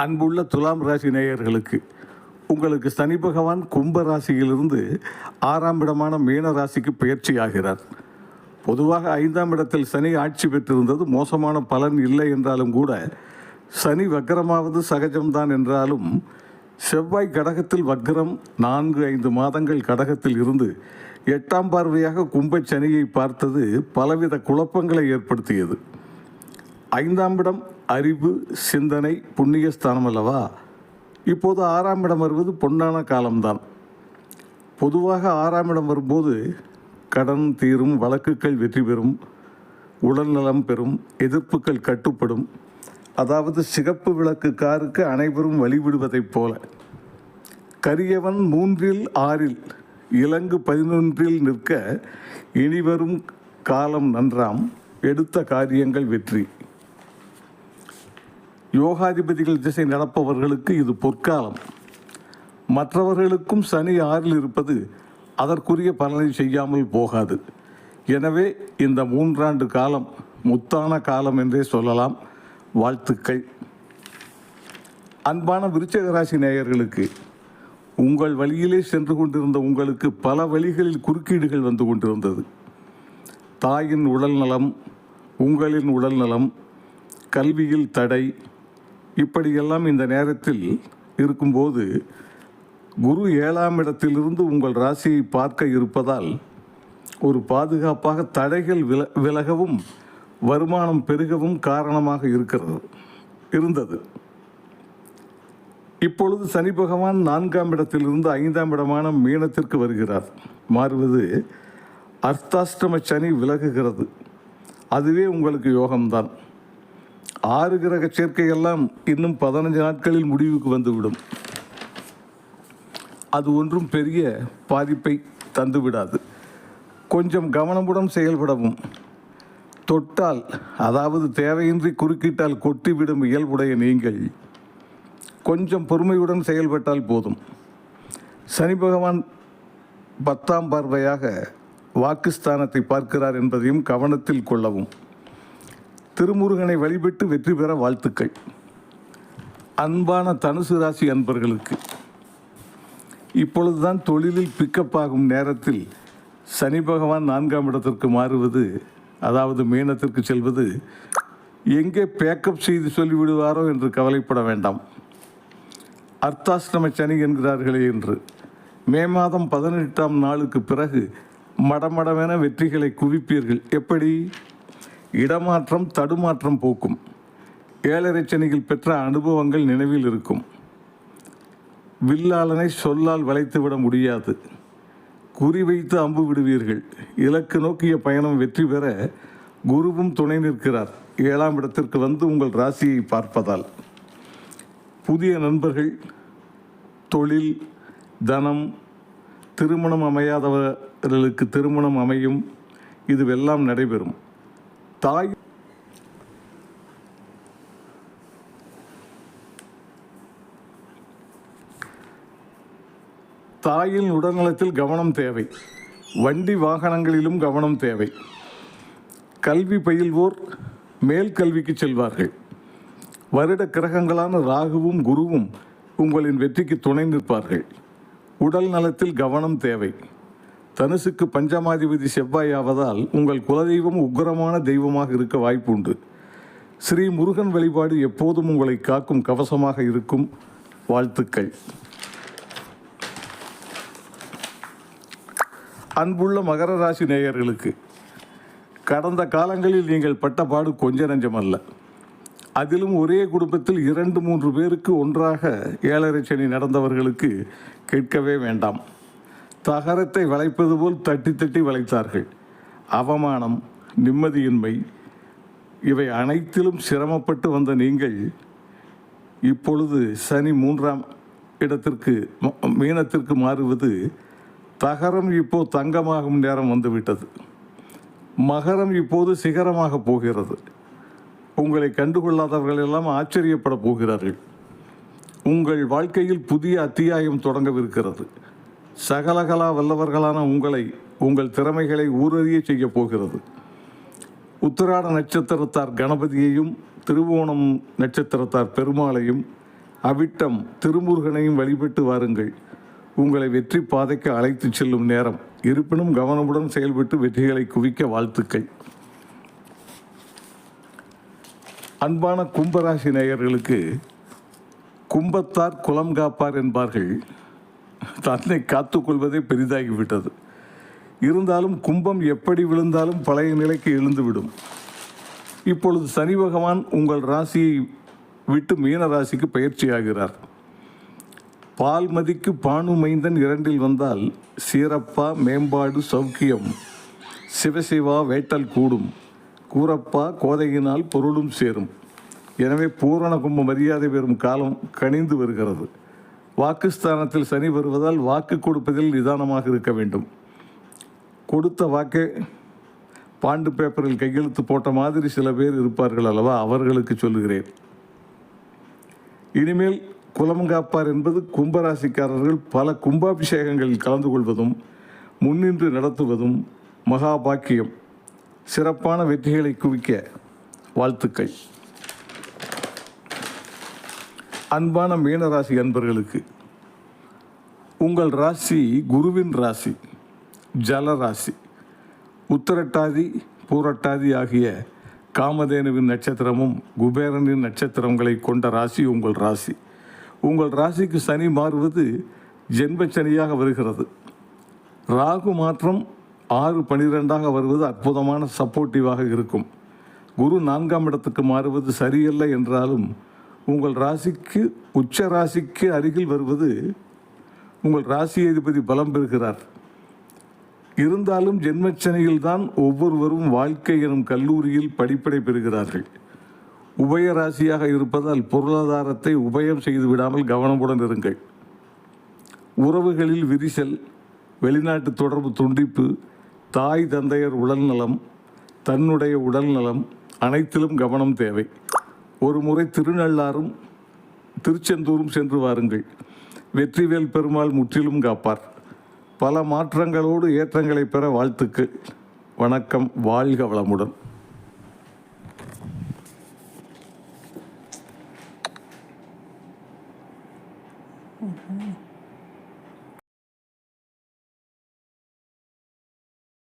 அன்புள்ள துலாம் ராசி நேயர்களுக்கு உங்களுக்கு சனி பகவான் கும்ப ராசியிலிருந்து ஆறாம் இடமான மீன ராசிக்கு பயிற்சி ஆகிறார் பொதுவாக ஐந்தாம் இடத்தில் சனி ஆட்சி பெற்றிருந்தது மோசமான பலன் இல்லை என்றாலும் கூட சனி வக்கரமாவது சகஜம்தான் என்றாலும் செவ்வாய் கடகத்தில் வக்கரம் நான்கு ஐந்து மாதங்கள் கடகத்தில் இருந்து எட்டாம் பார்வையாக கும்ப சனியை பார்த்தது பலவித குழப்பங்களை ஏற்படுத்தியது. ஐந்தாம் இடம் அறிவு சிந்தனை புண்ணிய ஸ்தானம் அல்லவா? இப்போது ஆறாம் இடம் வருவது பொன்னான காலம்தான். பொதுவாக ஆறாம் இடம் வரும்போது கடன் தீரும் வழக்குகள் வெற்றி பெறும் உடல்நலம் பெறும் எதிர்ப்புகள் கட்டுப்படும். அதாவது சிகப்பு விளக்கு காருக்கு அனைவரும் வழிவிடுவதைப் போல. கரியவன் மூன்றில் ஆறில் இலங்கு பதினொன்றில் நிற்க இனிவரும் காலம் நன்றாம். எடுத்த காரியங்கள் வெற்றி. யோகாதிபதிகள் திசை நடப்பவர்களுக்கு இது பொற்காலம். மற்றவர்களுக்கும் சனி ஆறில் இருப்பது அதற்குரிய பலனை செய்யாமல் போகாது. எனவே இந்த மூன்றாண்டு காலம் முத்தான காலம் என்றே சொல்லலாம். வாழ்த்துக்கள். அன்பான விருச்சக ராசி நேயர்களுக்கு உங்கள் வழியிலே சென்று கொண்டிருந்த உங்களுக்கு பல வழிகளில் குறுக்கீடுகள் வந்து கொண்டிருந்தது. தாயின் உடல் நலம் உங்களின் உடல் நலம் கல்வியில் தடை இப்படியெல்லாம் இந்த நேரத்தில் இருக்கும்போது குரு ஏழாம் இடத்திலிருந்து உங்கள் ராசியை பார்க்க இருப்பதால் ஒரு பாதுகாப்பாக தடைகள் வில விலகவும் வருமானம் பெருகவும் காரணமாக இருக்கிறது இருந்தது. இப்பொழுது சனி பகவான் நான்காம் இடத்திலிருந்து ஐந்தாம் இடமான மீனத்திற்கு வருகிறார். மாறுவது அர்த்தாஷ்டம சனி விலகுகிறது. அதுவே உங்களுக்கு யோகம்தான். ஆறு கிரக சேர்க்கையெல்லாம் இன்னும் பதினஞ்சு நாட்களில் முடிவுக்கு வந்துவிடும். அது ஒன்றும் பெரிய பாதிப்பை தந்துவிடாது. கொஞ்சம் கவனமுடன் செயல்படவும். தொட்டால் அதாவது தேவையின்றி குறுக்கிட்டால் கொட்டிவிடும் இயல்புடைய நீங்கள் கொஞ்சம் பொறுமையுடன் செயல்பட்டால் போதும். சனி பகவான் பத்தாம் பார்வையாக வாக்குஸ்தானத்தை பார்க்கிறார் என்பதையும் கவனத்தில் கொள்ளவும். திருமுருகனை வழிபட்டு வெற்றி பெற வாழ்த்துக்கள். அன்பான தனுசு ராசி அன்பர்களுக்கு. இப்பொழுதுதான் தொழிலில் பிக்கப் ஆகும் நேரத்தில் சனி பகவான் நான்காம் இடத்திற்கு மாறுவது அதாவது மீனத்திற்கு செல்வது எங்கே பேக்கப் செய்து சொல்லிவிடுவாரோ என்று கவலைப்பட வேண்டாம். அர்த்தாசிரம சனி என்கிறார்களே என்று. மே மாதம் பதினெட்டாம் நாளுக்கு பிறகு மடமடமென வெற்றிகளை குவிப்பீர்கள். எப்படி? இடமாற்றம் தடுமாற்றம் போக்கும். ஏழரை சனியில் பெற்ற அனுபவங்கள் நினைவில் இருக்கும். வில்லாளனை சொல்லால் வளைத்துவிட முடியாது. குறிவைத்து அம்பு விடுவீர்கள். இலக்கு நோக்கிய பயணம் வெற்றி பெற குருவும் துணை நிற்கிறார். ஏழாம் இடத்திற்கு வந்து உங்கள் ராசியை பார்ப்பதால். புதிய நண்பர்கள் தொழில் தனம் திருமணம் அமையாதவர்களுக்கு திருமணம் அமையும். இதுவெல்லாம் நடைபெறும். தாய் தாயின் உடல்நலத்தில் கவனம் தேவை. வண்டி வாகனங்களிலும் கவனம் தேவை. கல்வி பயில்வோர் மேல் கல்விக்கு செல்வார்கள். வருட கிரகங்களான ராகுவும் குருவும் உங்களின் வெற்றிக்கு துணை நிற்பார்கள். உடல் நலத்தில் கவனம் தேவை. தனுசுக்கு பஞ்சமாதிபதி செவ்வாய் ஆவதால் உங்கள் குலதெய்வம் உக்கிரமான தெய்வமாக இருக்க வாய்ப்பு உண்டு ஸ்ரீ முருகன் வழிபாடு எப்போதும் உங்களை காக்கும் கவசமாக இருக்கும். வாழ்த்துக்கள். அன்புள்ள மகர ராசி நேயர்களுக்கு கடந்த காலங்களில் நீங்கள் பட்ட பாடு கொஞ்ச நஞ்சமல்ல அதிலும் ஒரே குடும்பத்தில் இரண்டு மூன்று பேருக்கு ஒன்றாக ஏழரை சனி நடந்தவர்களுக்கு கேட்கவே வேண்டாம். தகரத்தை வளைப்பது போல் தட்டி தட்டி வளைத்தார்கள். அவமானம் நிம்மதியின்மை இவை அனைத்திலும் சிரமப்பட்டு வந்த நீங்கள் இப்பொழுது சனி மூன்றாம் இடத்திற்கு ம- மீனத்திற்கு மாறுவது தகரம் இப்போ தங்கமாகும் நேரம் வந்துவிட்டது. மகரம் இப்போது சிகரமாக போகிறது. உங்களை கண்டுகொள்ளாதவர்கள் எல்லாம் ஆச்சரியப்பட போகிறார்கள். உங்கள் வாழ்க்கையில் புதிய அத்தியாயம் தொடங்கவிருக்கிறது. சகலகலா வல்லவர்களான உங்களை உங்கள் திறமைகளை ஊரறிய செய்ய போகிறது. உத்திராட நட்சத்திரத்தார் கணபதியையும் திருவோணம் நட்சத்திரத்தார் பெருமாளையும் அவிட்டம் திருமுருகனையும் வழிபட்டு வாருங்கள். உங்களை வெற்றி பாதைக்கு அழைத்துச் செல்லும் நேரம். இருப்பினும் கவனமுடன் செயல்பட்டு வெற்றிகளை குவிக்க வாழ்த்துக்கள். அன்பான கும்பராசி நேயர்களுக்கு கும்பத்தார் குலம் காப்பார் என்பார்கள். தன்னை காத்துக்கொள்வதே பெரிதாகிவிட்டது. இருந்தாலும் கும்பம் எப்படி விழுந்தாலும் பழைய நிலைக்கு எழுந்துவிடும். இப்பொழுது சனி பகவான் உங்கள் ராசியை விட்டு மீன ராசிக்கு பயிற்சியாகிறார். பால்மதிக்கு பானு மைந்தன் இரண்டில் வந்தால் சீரப்பா மேம்பாடு சௌக்கியம் சிவசிவா வேட்டல் கூடும். கூரப்பா கோதையினால் பொருளும் சேரும். எனவே பூரண கும்ப மரியாதை பெறும் காலம் கனிந்து வருகிறது. வாக்குஸ்தானத்தில் சனி வருவதால் வாக்கு கொடுப்பதில் நிதானமாக இருக்க வேண்டும். கொடுத்த வாக்கை பாண்டு பேப்பரில் கையெழுத்து போட்ட மாதிரி சில பேர் இருப்பார்கள் அல்லவா? அவர்களுக்கு சொல்லுகிறேன். இனிமேல் குலமங்காப்பார் என்பது கும்பராசிக்காரர்கள் பல கும்பாபிஷேகங்களில் கலந்து கொள்வதும் முன்னின்று நடத்துவதும் மகாபாக்கியம். சிறப்பான வெற்றிகளை குவிக்க வாழ்த்துக்கள். அன்பான மீனராசி அன்பர்களுக்கு உங்கள் ராசி குருவின் ராசி ஜலராசி உத்தரட்டாதி பூரட்டாதி ஆகிய காமதேனுவின் நட்சத்திரமும் குபேரனின் நட்சத்திரங்களை கொண்ட ராசி உங்கள் ராசி. உங்கள் ராசிக்கு சனி மாறுவது ஜென்மச்சனியாக வருகிறது. ராகு மாற்றம் ஆறு பனிரெண்டாக வருவது அற்புதமான சப்போர்ட்டிவாக இருக்கும். குரு நான்காம் இடத்துக்கு மாறுவது சரியல்ல என்றாலும் உங்கள் ராசிக்கு உச்ச ராசிக்கு அருகில் வருவது உங்கள் ராசி அதிபதி பலம் பெறுகிறார். இருந்தாலும் ஜென்மச்சனையில் தான் ஒவ்வொருவரும் வாழ்க்கை எனும் கல்லூரியில் படிப்படை பெறுகிறார்கள். உபய ராசியாக இருப்பதால் பொருளாதாரத்தை உபயம் செய்து விடாமல் கவனமுடன் இருங்கள். உறவுகளில் விரிசல் வெளிநாட்டு தொடர்பு துண்டிப்பு தாய் தந்தையர் உடல்நலம் தன்னுடைய உடல்நலம் அனைத்திலும் கவனம் தேவை. ஒரு முறை திருநள்ளாரும் திருச்செந்தூரும் சென்று வாருங்கள். வெற்றிவேல் பெருமாள் முற்றிலும் காப்பார். பல மாற்றங்களோடு ஏற்றங்களை பெற வாழ்த்துக்கள். வணக்கம் வாழ்க வளமுடன்.